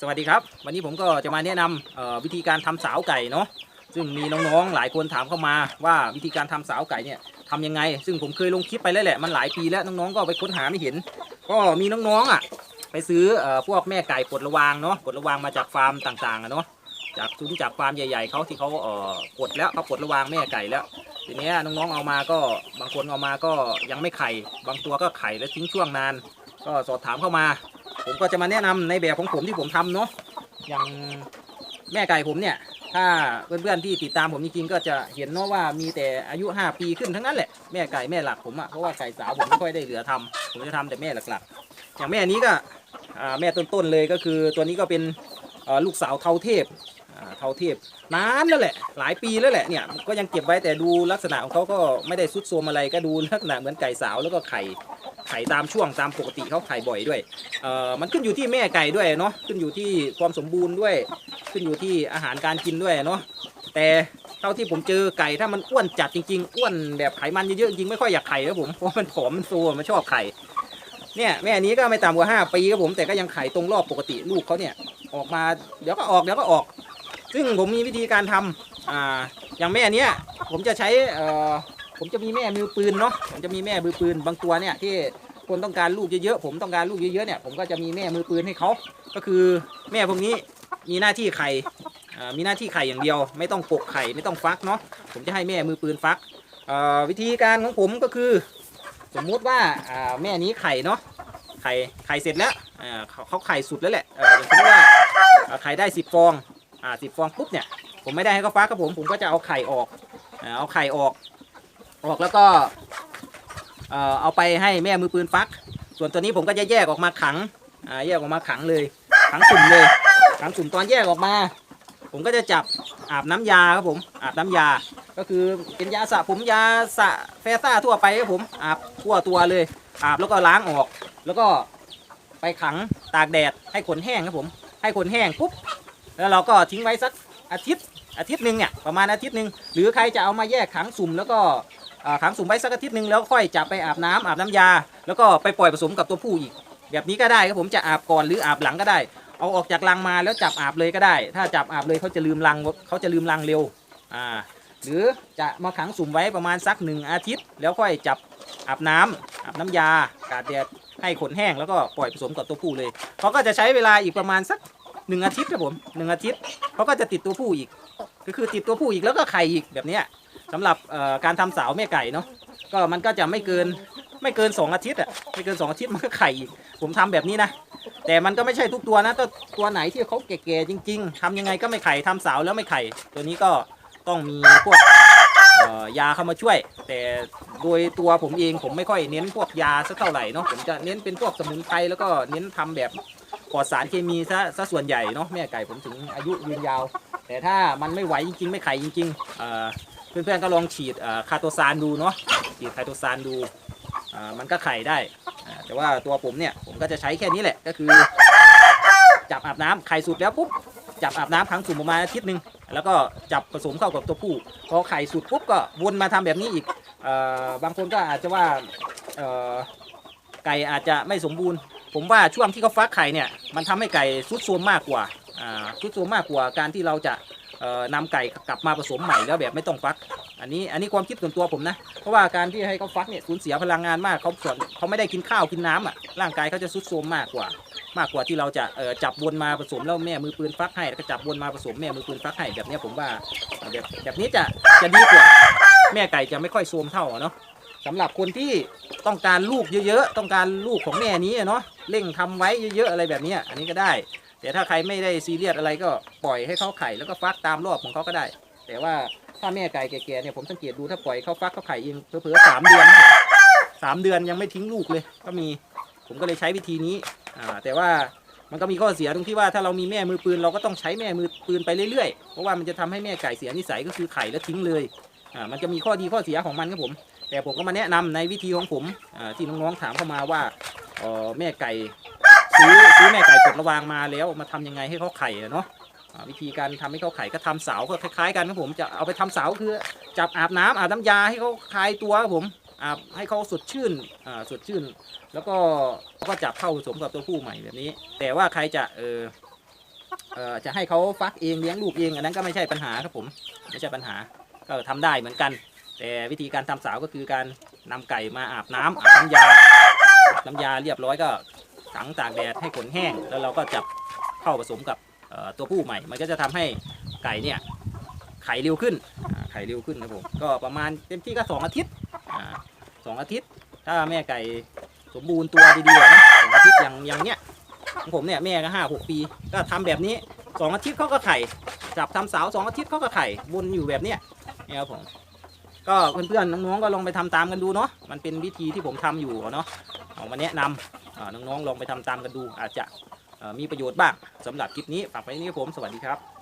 สวัสดีครับ วันนี้ผมก็จะมาแนะนำวิธีการทำสาวไก่เนาะซึ่งมีน้องๆหลายคนถามเข้ามาว่าวิธีการทำสาวไก่เนี่ยทำยังไง ซึ่งผมเคยลงคลิปไปแล้วแหละมันหลายปีแล้วน้องๆก็ไปค้นหาไม่เห็น ก็มีน้องๆอะไปซื้ออพวกแม่ไก่ปลดระวางเนาะปลดระวางมาจากฟาร์มต่างๆอะเนาะจากซุ้มจากฟาร์มใหญ่ๆเขาที่เขาเอ่อกดแล้วเขาปลดระวางแม่ไก่แล้วทีเนี้ยน้องๆเอามาก็บางคนเอามาก็ยังไม่ไข่ บางตัวก็ไข่แล้วทิ้งช่วงนาน ก็สอบถามเข้ามา ผมก็จะมาแนะนำในแบบของผมที่ผมทำเนาะอย่างแม่ไก่ผมเนี่ย ถ้าเพื่อนๆที่ติดตามผมจริงๆก็จะเห็นเนาะว่ามีแต่อายุ 5 ปีขึ้นทั้งนั้นแหละแม่ไก่แม่หลักผมอะ่ะเพราะว่าไก่สาวผมไม่ค่อยได้เหลือทำผมจะทำแต่แม่หลักๆ อย่างแม่นี้ก็แม่ต้นๆเลยก็คือตัวนี้ก็เป็นลูกสาวเทาเทพเทาเทพนานแล้วแหละ หลายปีแล้วแหละเนี่ยก็ยังเก็บไว้แต่ดูลักษณะของเขาก็ไม่ได้ซุดโทมอะไรก็ดูลักษณะเหมือนไก่สาวแล้วก็ไข่ ไข่ตามช่วงตามปกติเขาไข่บ่อยด้วยเอ่อมันขึ้นอยู่ที่แม่ไก่ด้วยเนาะขึ้นอยู่ที่ความสมบูรณ์ด้วย ขึ้นอยู่ที่อาหารการกินด้วยเนาะแต่เท่าที่ผมเจอไก่ถ้ามันอ้วนจัดจริงๆอ้วนแบบไขมันเยอะๆจริงไม่ค่อยอยากไข่ครับผมเพราะมันผอมมันโซมันชอบไข่เนี่ยแม่นี้ก็ไม่ต่ำกว่า5ปีครับผมแต่ก็ยังไข่ตรงรอบปกติลูกเขาเนี่ยออกมาเดี๋ยวก็ออกเดี๋ยวก็ออก ซึ่งผมมีวิธีการทำอ่าอย่างแม่เนี้ยผมจะใช้เอ่อ ผมจะมีแม่มือปืนเนาะผมจะมีแม่มือปืนบางตัวเนี่ยที่คนต้องการลูกเยอะๆผมต้องการลูกเยอะๆเนี่ยผมก็จะมีแม่มือปืนให้เขาก็คือแม่พวกนี้มีหน้าที่ไข่มีหน้าที่ไข่อย่างเดียว ไม่ต้องปกไข่ไม่ต้องฟักเนาะผมจะให้แม่มือปืนฟักอ่อวิธีการของผมก็คือ สมมุติว่าอ่าแม่นี้ไข่เนาะไข่ไข่เสร็จแล้วอ่าเขาไข่สุดแล้วแหละเอออย่างเช่นว่าไข่ได้สิบฟองอ่าสิบฟองปุ๊บเนี่ยผมไม่ได้ให้เขาฟักครับผมผมก็จะเอาไข่ออกอ่าเอาไข่ออก ออกแล้วก็เอาไปให้แม่มือปืนฟัก ส่วนตัวนี้ผมก็จะแยกออกมาขังแยกออกมาขังเลยขังสุ่มเลยขังสุ่มตอนแยกออกมา ผมก็จะจับอาบน้ำยาครับผมอาบน้ำยา ก็คือเป็นยาสระผมยาสระแฟซ่าทั่วไปครับผมอาบทั่วตัวเลย อาบแล้วก็ล้างออก แล้วก็ไปขังตากแดดให้ขนแห้งครับผม ให้ขนแห้งปุ๊บแล้วเราก็ทิ้งไว้สักอาทิตย์อาทิตย์หนึ่งเนี่ยประมาณอาทิตย์หนึ่งหรือใครจะเอามาแยกขังสุ่มแล้วก็ ขังสุ่มไว้สักอาทิตย์หนึ่งแล้วค่อยจับไปอาบน้ำอาบน้ำยา แล้วก็ไปปล่อยผสมกับตัวผู้อีก แบบนี้ก็ได้ครับผมจะอาบก่อนหรืออาบหลังก็ได้ เอาออกจากรังมาแล้วจับอาบเลยก็ได้ ถ้าจับอาบเลยเขาจะลืมรังเขาจะลืมรังเร็วอ่าหรือจะมาขังสุ่มไว้ประมาณสักหนึ่งอาทิตย์ แล้วค่อยจับอาบน้ำอาบน้ำยากาดแดดให้ขนแห้งแล้วก็ปล่อยผสมกับตัวผู้เลยเขาก็จะใช้เวลาอีกประมาณสักหนึ่งอาทิตย์ครับผมหนึ่งอาทิตย์เขาก็จะติดตัวผู้อีก ก็คือติดตัวผู้อีกแล้วก็ไข่อีกแบบนี้ สำหรับการทำสาวแม่ไก่เนาะก็มันก็จะไม่เกินไม่เกิน 2 อาทิตย์อะไม่เกิน 2 อาทิตย์มันก็ไข่อีกผมทำแบบนี้นะ แต่มันก็ไม่ใช่ทุกตัวนะตัวตัวไหนที่เขาแก่ๆจริง ๆทำยังไงก็ไม่ไข่ทำสาวแล้วไม่ไข่ ตัวนี้ก็ต้องมีพวกยาเข้ามาช่วย แต่โดยตัวผมเองผมไม่ค่อยเน้นพวกยาสักเท่าไหร่เนาะผมจะเน้นเป็นพวกสมุนไพรแล้วก็เน้นทำแบบปลอดสารเคมีซะซะส่วนใหญ่เนาะแม่ไก่ผมถึงอายุยืนยาว แต่ถ้ามันไม่ไหวจริง ๆ ไม่ไข่จริงๆ เพื่อนๆก็ลองฉีดคาโตซานดูเนาะฉีดคาโตซานดูมันก็ไข่ได้ แต่ว่าตัวผมเนี่ยผมก็จะใช้แค่นี้แหละก็คือ จับอาบน้ำไข่สุดแล้วปุ๊บจับอาบน้ำครั้งสุ่มประมาณอาทิตย์หนึ่งแล้วก็จับผสมเข้ากับตัวผู้พอไข่สุดปุ๊บก็วนมาทำแบบนี้อีกออบางคนก็อาจจะว่าไก่อาจจะไม่สมบูรณ์ ผมว่าช่วงที่เขาฟักไข่เนี่ยมันทำให้ไก่สุดโทรมมากกว่าสุดโทรมมากกว่าการที่เราจะ นำไก่กลับมาผสมใหม่แล้วแบบไม่ต้องฟัก อันนี้อันนี้ความคิดส่วนตัวผมนะ เพราะว่าการที่ให้เขาฟักเนี่ยสูญเสียพลังงานมากเขาส่วนเขาไม่ได้กินข้าวกินน้ำอะร่างกายเขาจะสุดโทรมมากกว่า มากกว่าที่เราจะจับวนมาผสมแล้วแม่มือปืนฟักให้แล้วก็จับวนมาผสมแม่มือปืนฟักให้แบบนี้ผมว่าแบบแบบนี้จะจะดีกว่า แม่ไก่จะไม่ค่อยโทรมเท่าเนาะสำหรับคนที่ต้องการลูกเยอะๆ ต้องการลูกของแม่นี้เนาะเร่งทำไว้เยอะๆ อะไรแบบนี้อันนี้ก็ได้ แต่ถ้าใครไม่ได้ซีเรียสอะไรก็ปล่อยให้เขาไข่แล้วก็ฟักตามรอบของเขาก็ได้ แต่ว่าถ้าแม่ไก่แก่ๆเนี่ยผมสังเกตดูถ้าปล่อยเขาฟักเขาไข่เองเผลอๆสามเดือนสามเดือนยังไม่ทิ้งลูกเลย ก็มีผมก็เลยใช้วิธีนี้อ่าแต่ว่ามันก็มีข้อเสียตรงที่ว่าถ้าเรามีแม่มือปืนเราก็ต้องใช้แม่มือปืนไปเรื่อยๆเพราะว่ามันจะทำให้แม่ไก่เสียนิสัยก็คือไข่แล้วทิ้งเลยอ่ามันจะมีข้อดีข้อเสียของมันครับผม แต่ผมก็มาแนะนำในวิธีของผมอ่าที่น้องๆถามเข้ามาว่าเออแม่ไก่ ซื้อซื้อแม่ไก่ปลดระวางมาแล้วมาทำยังไงให้เขาไข่เนาะวิธีการทำให้เขาไข่ก็ทำเสาก็คล้ายๆกันครับผมจะเอาไปทำเสาคือจับอาบน้ำอาบน้ำยาให้เขาคลายตัวครับผมอาบให้เขาสดชื่นอ่าสดชื่น แล้วก็ก็จับเข้าผสมกับตัวผู้ใหม่แบบนี้ แต่ว่าใครจะเออเออจะให้เขาฟักเองเลี้ยงลูกเองอันนั้นก็ไม่ใช่ปัญหาครับผมไม่ใช่ปัญหาก็ทำได้เหมือนกัน แต่วิธีการทำสาวก็คือการนำไก่มาอาบน้ำอาบน้ำยาอาบน้ำยาเรียบร้อยก็ ถังตากแดดให้ขนแห้ง แล้วเราก็จับเข้าผสมกับตัวผู้ใหม่ มันก็จะทำให้ไก่เนี่ยไข่เร็วขึ้นไข่เร็วขึ้นครับผมก็ประมาณเต็มที่ก็สองอาทิตย์สองอาทิตย์ ถ้าแม่ไก่สมบูรณ์ตัวดีๆนะสองอาทิตย์อย่างอย่างเนี้ยของผมเนี่ยแม่ก็ห้าหกปี ก็ทำแบบนี้สองอาทิตย์เขาก็ไข่ จับทำสาวสองอาทิตย์เขาก็ไข่วนอยู่แบบเนี้ยนี่ครับผมก็เพื่อนๆน้องๆก็ลองไปทำตามกันดูเนาะมันเป็นวิธีที่ผมทำอยู่เนาะเอามาแนะนำอ่า น้องๆลองไปทำตามกันดูอาจจะมีประโยชน์บ้างสำหรับคลิปนี้ฝากไว้ที่นี่ครับผมสวัสดีครับ